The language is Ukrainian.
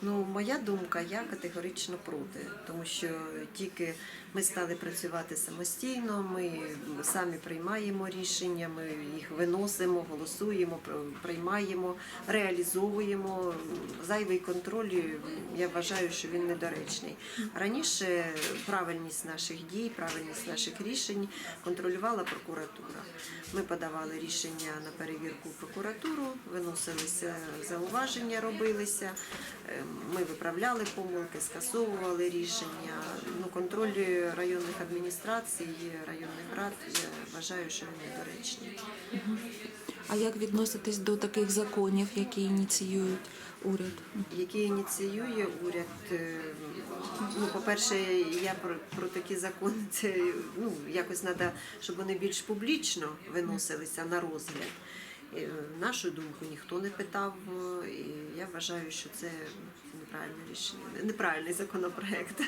Ну, моя думка, я категорично проти, тому що тільки ми стали працювати самостійно, ми самі приймаємо рішення, ми їх виносимо, голосуємо, приймаємо, реалізовуємо. Зайвий контроль, я вважаю, що він недоречний. Раніше правильність наших дій, правильність наших рішень контролювала прокуратура. Ми подавали рішення на перевірку в прокуратуру, виносилися зауваження, робилися. Е, Ми виправляли помилки, скасовували рішення. Ну, контроль районних адміністрацій, районних рад, я вважаю, що він недоречний. А як відноситесь до таких законів, які ініціюють уряд? Які ініціює уряд. Е, Ну, по-перше, я про, про такі закони, це ну, якось треба, щоб вони більш публічно виносилися на розгляд. Нашу думку ніхто не питав, е, і я вважаю, що це неправильне рішення, неправильний законопроект.